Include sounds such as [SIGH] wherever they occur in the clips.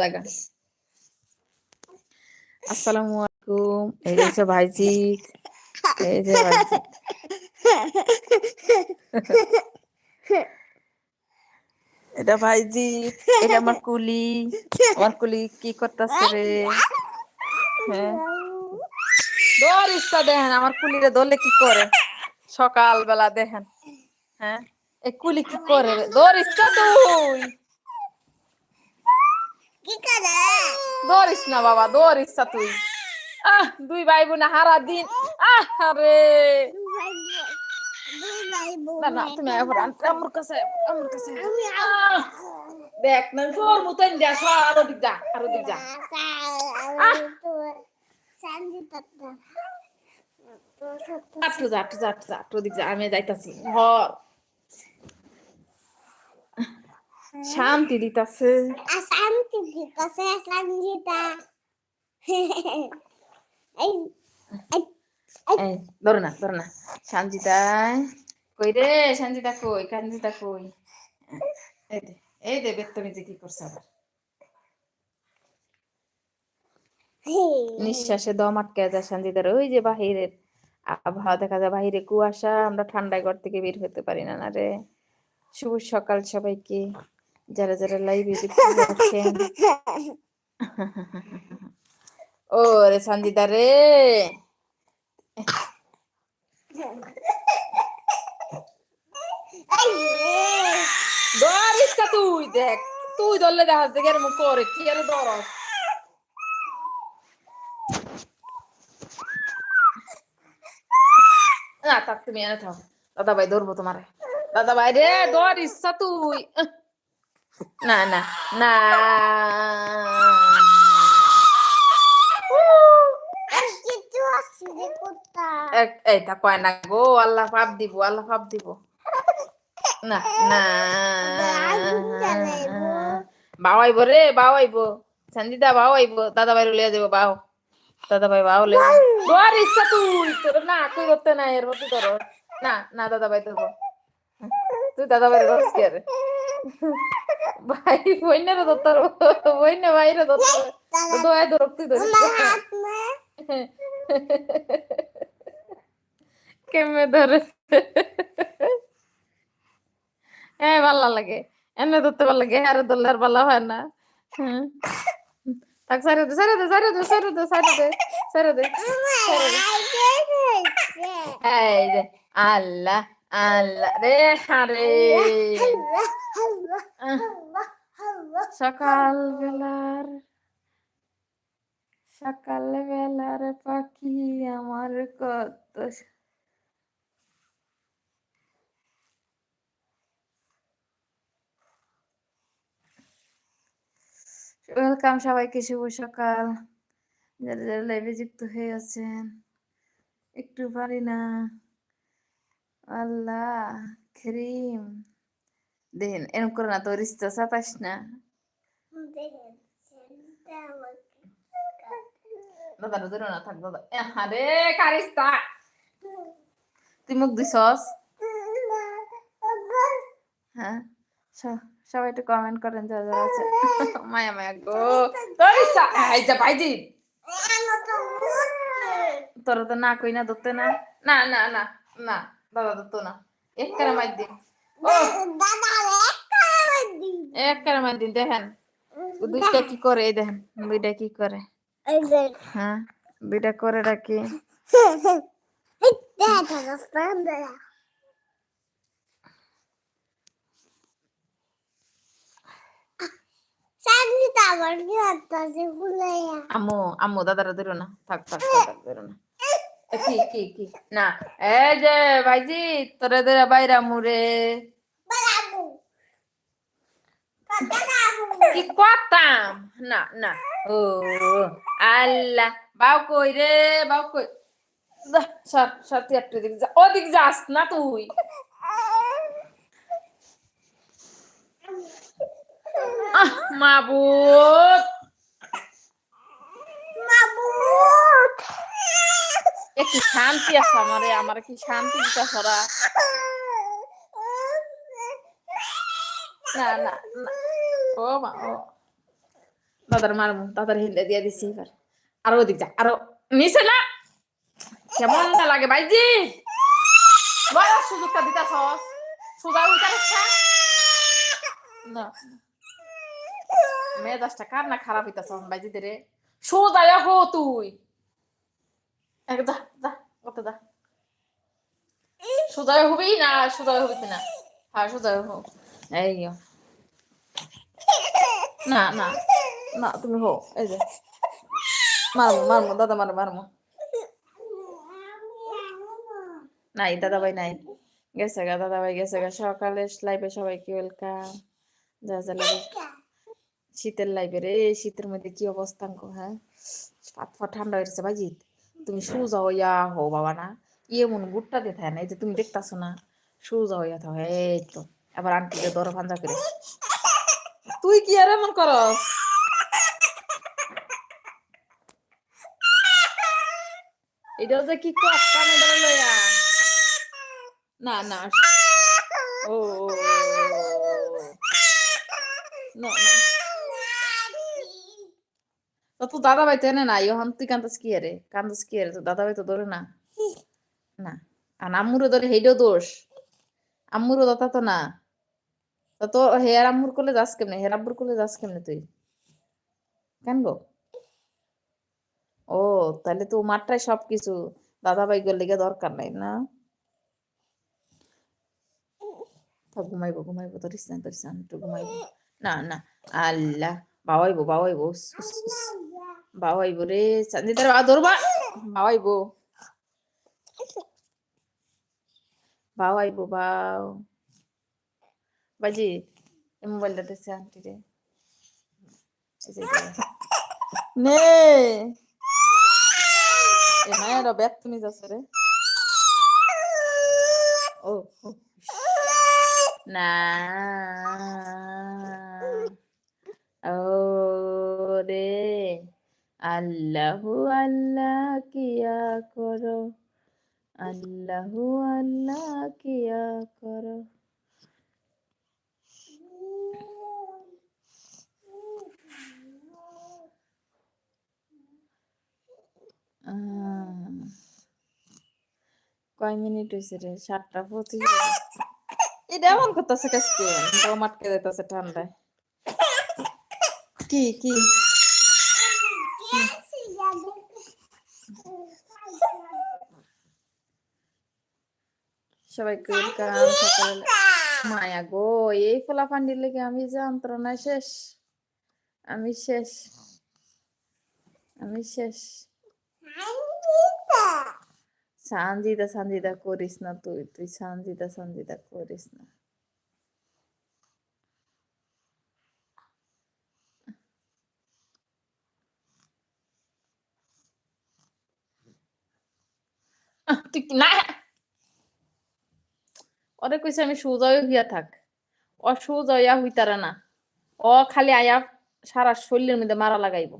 জায়গা আসসালামু আলাইকুম। এই যে ভাইজি। এই যে ভাইজি। এটা ভাইজি। এটা আমার কুলি। আমার কুলি কি করতেছে রে? হ্যাঁ। ইচ্ছা দেখেন, আমার কুলিরে ধরলে কি করে? সকাল বেলা দেখেন। হ্যাঁ। করে রে দৌড় ইচ্ছা তুই কি করে দৌড়িস না বাবা দৌড়িস না তুই আহ দুই ভাই বোন হারা দিন আহ আরে না না তুমি এখন আমার কাছে আমার কাছে দেখ না তোর মতন যা আরও দিক যা আরও দিক যা আটটু যা আটটু যা আটটু যা আটটু দিক যা আমি যাইতাছি ঘর শান্তি দিতাছে। শান্তি দিতেছে এই এই ধরো না ধরো না। সঞ্জিতা কই রে? সঞ্জিতা কই? সঞ্জিতা কই? এই দে এই দে কি করছে আবার। নিঃশ্বাসে দম আটকে যায় সঞ্জিতার ওই যে বাহিরের আবহাওয়া দেখা যায় বাহিরে কুয়াশা আমরা ঠান্ডায় ঘর থেকে বের হতে পারি না না রে। শুভ সকাল সবাইকে। যারা যারা লাইভে [LAUGHS] আছেন। [LAUGHS] ও রে সঞ্জিতা রে। ধর ইচ্ছা তুই দেখ তুই ধরলে দেখা দেখে এরকম করে কি আর ধর না থাক তুমি এনে থাও। দাদা ভাই ধরবো তোমারে। দাদা ভাই রে ধর ইচ্ছা তুই। না না না। রে এইটা কয় না গো আল্লাহ পাপ দিব আল্লাহ পাপ দিব। না না। বাওয়াইব রে বাওয়াইব। সঞ্জিতা বাওয়াইব। দাদা ভাই লিয়ে দেবো বাও। দাদা ভাই বাও লে তোর ইচ্ছা তুই তোর না কই করতে না এর মতো তোর না না দাদা ভাই ধরবো। তুই দাদা ভাই ধরস কি আরে? ভাই বইনের ধরতার বইনে ভাইরে ধরতার দোয়াই ধরক তুই ধরিস কেমনে ধরে? এ ভালো লাগে এনে ধরতে ভালো লাগে আরে ধরলে আর ভালো হয় না। থাক সারে দে সারে দে সারে দে সারে দে সারে দে সারে দে এই যে আল্লাহ। হারে সকাল বেলার সকাল বেলার পাখি আমার কত ওয়েলকাম সবাইকে, শুভ সকাল। যারা যারা লাইভে যুক্ত হয়ে আছেন, একটু পারি না। আল্লাহ, ক্রিম। দেখেন এরকম করে না তো, রিস্তা সাতাস না? দাদা ধরো না, থাক, দাদা। আরে কারিস্তা তুই মুখ দিছস হ্যাঁ? সবাই একটু কমেন্ট করেন, যারা যারা আছে। মায়া মায়া গো। কারিস্তা এই যা, ভাইজি। তোর তো না কই না, ধরতে না। না না না না। দাদা ধরতো না। এক করে মার দিন। ও। এক করে মার দিন দেখেন। দুইটা কি করে এই দেখেন দুইটা কি করে। হ্যাঁ দুইটা করে রাখি। দাদারা ধরো না। থাক থাক ধরো না। কি কি কি? না। এই যে ভাইজি তোরে ধরে বাইরা মুরে কি করতাম না না। ও আল্লাহ। বাউ কই রে বাউ কই? সর সর তুই একটু দিক যা। ওদিক যাস না তুই। আহ একটু শান্তি আছে আমারে? আমার কি শান্তি দিতে সরা না না ও মা, ও। দাদার মারমু দাদার হিন্দে দিয়ে দিছি এবার। আরও ওদিক যা, আরও নিচে না। কেমন লাগে ভাইজি? বড় সুযোগটা দিতা সস সুজা রাখছা না। মেজাজটা কার না খারাপ হইতাছ ভাইজি রে সোজা হো তুই। যা যা কত হবি না না হ্যাঁ সোজা হো এই না না না তুমি দাদা নাই দাদা ভাই নাই গেছে গা দাদা ভাই গেছে গা সকালে লাইভে সবাইকে ওয়েলকাম যা যা শীতের লাইভে রে শীতের মধ্যে কি অবস্থা হ্যাঁ ঠান্ডা হয়েছে বাজিত তুমি সুজা হইয়া হো বাবা না। ইয়ে মন গুটটা দিয়ে থাকে না, এই যে তুমি দেখতাছো না সুজা হইয়া থাও এই তো। এবার আন্টিকে দর ভাঞ্জা করে। তুই কি আর এমন করস? এটা যে কি কানে লইয়া। না না ও। না না। তো দাদা ভাই তো এনে না, ইহন তুই কান্দাস কি রে? কান্দাস কি রে? তো দাদা ভাই তো ধরে না। না। আর আম্মুরও ধরে, হেইডও দোষ। আম্মুরও দাতা তো না। তো হেয়ার আম্মুর কোলে যাস কেমনে? হেয়ার আব্বুর কোলে যাস কেমনে তুই? কেন গো? ও তাহলে তো মাঠটাই সবকিছু দাদা ভাই গেলে দরকার নাই না? ঘুমাইবো ঘুমাইবো, ধরিস না ধরিস না, একটু ঘুমাইবো। না না। আল্লাহ বাবাইবো বাবাইবো। বাবাইবো রে সঞ্জিতার বা ধরবা। বাবাইবো বাবাইবো বাও। বাজি এই মোবাইলটা দিচ্ছে আন্টি রে। নে। এ মায়েরা ব্যাগ তুমি যাচ্ছে রে। ও, না। ও রে। আল্লাহু আল্লাহ কিয়া করো। আল্লাহু আল্লাহ কিয়া করো। কয় মিনিট হয়েছে রে? সাতটা পঁচিশ এটা এমন করতেছে কাজকে দম আটকে যেতেছে ঠান্ডায়। কি কি? সবাইকে ওয়েলকাম সকালে মায়া গো এই ফোলা ফান্ডির লেগে আমি যন্ত্রণায় শেষ। আমি শেষ। আমি শেষ। সানজিদা সানজিদা করিস না তুই তুই সানজিদা সানজিদা করিস না। তুই না। ওরে কইছে আমি সুজয় হইয়া থাক। ও সুজয়া হইতারা না। ও খালি আয়া সারা শরীরের মধ্যে মারা লাগাইব।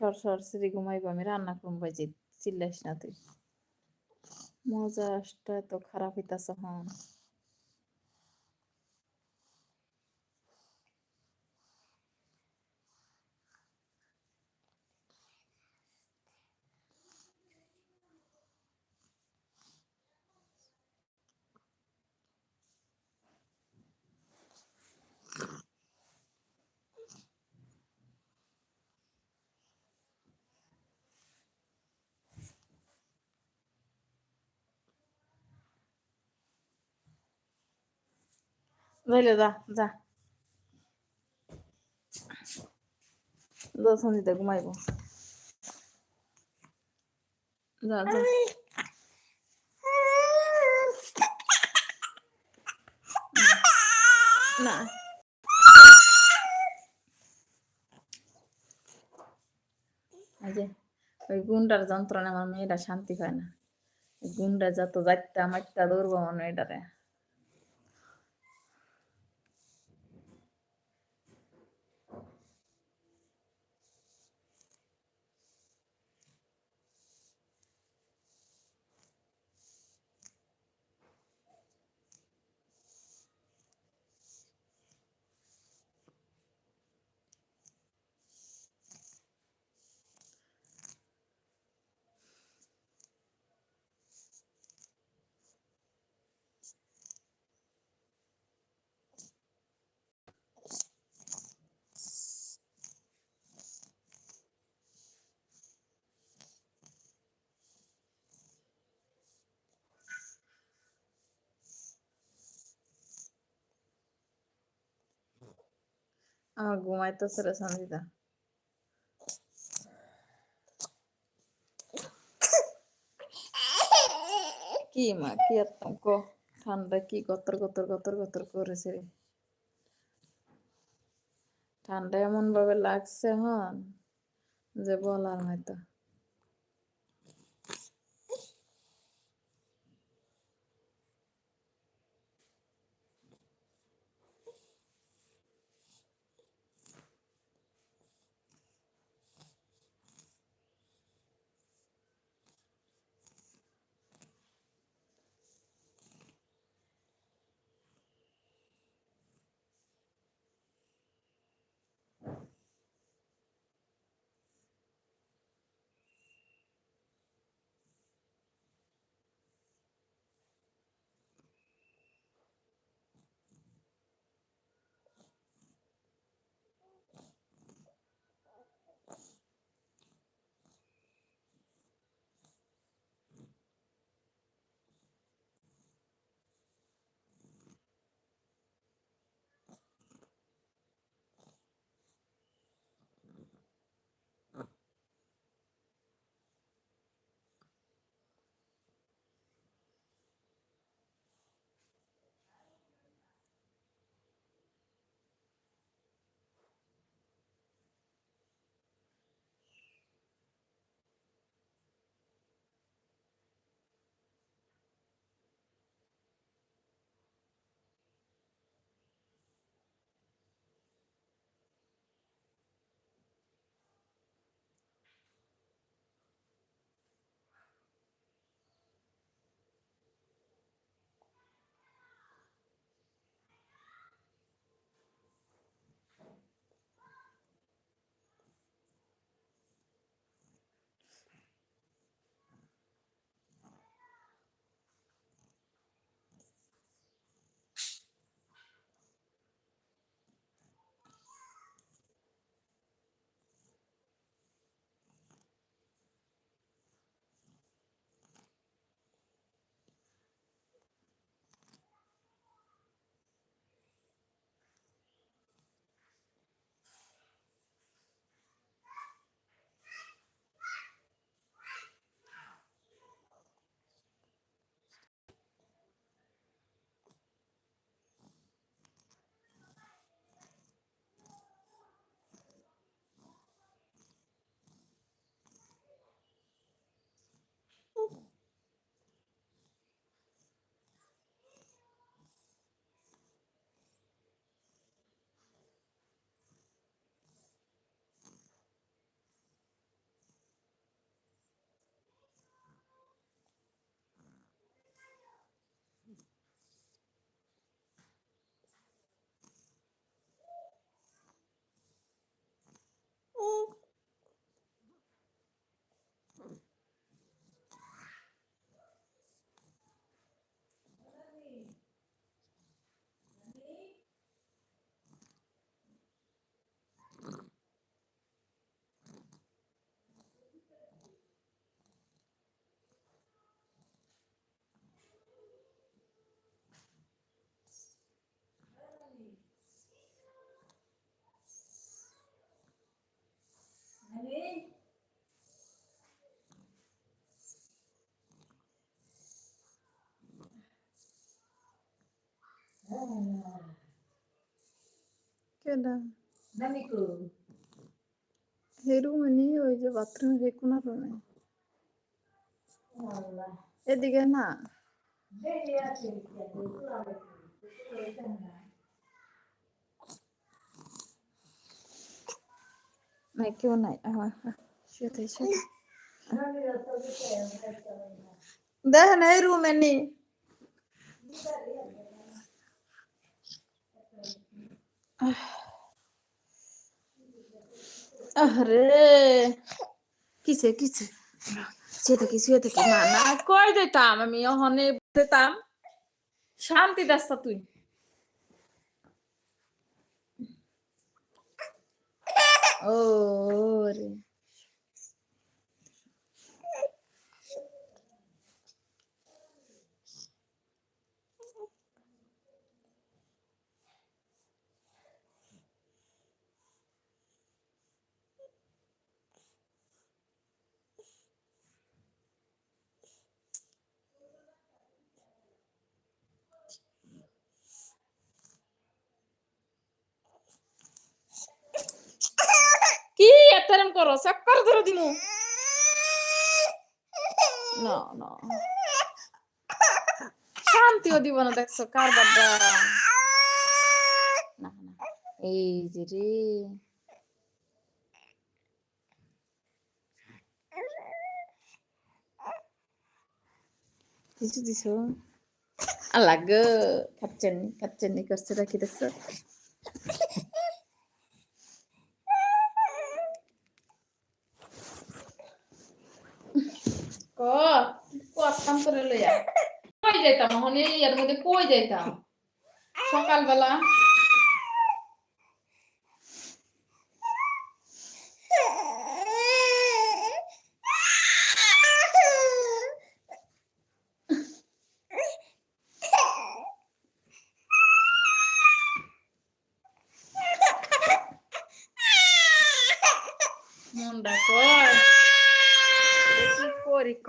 সর সর, সিঁড়ি ঘুমাইবো, আমি রান্না করব বাজি চিল্লাইস না তুই। মজাটা তো খারাপ হইতাছে হন। যাইলে যা যা যা সঞ্জিতা ঘুমাইব যা যা না যে ওই গুন্ডার যন্ত্রণা আমার মেয়েরা শান্তি পায় না গুন্ডা যত যাইতা মাইতা দৌড়বো আমার মেয়েটারে আমার ঘুমাইতেছে রে সঞ্জিতা কি মা কি আতঙ্ক ঠান্ডা কি গতর গতর গতর গতর করেছে রে ঠান্ডা এমন ভাবে লাগছে হন যে বলার হয়তো কেডা এই রুমে নিয়ে ওই যে বাথরুমে যে কোন রুমে এদিকে না নাই কেউ নাই শুয়ে থাক, দেখেন এই রুমে নি আরে কিসে কিসে? শুয়ে থাকি শুয়ে থাকি না না, কই দিতাম আমি ওখানে দিতাম শান্তি দাস তুই। ও রে একটারেম করো চক্কর ধরে দিমু [LAUGHS] না না। শান্তিও দিব না দেখছ কার বাবা না না এই যে রে। দিছো দিছো। আল্লাহ গো খাচ্ছেন খাচ্ছেন করছে রাখি দেখছ ক করতাম করে লইয়া কই যাইতাম এখন এই এর মধ্যে কই যাইতাম সকালবেলা মনটা কয় কি করি ক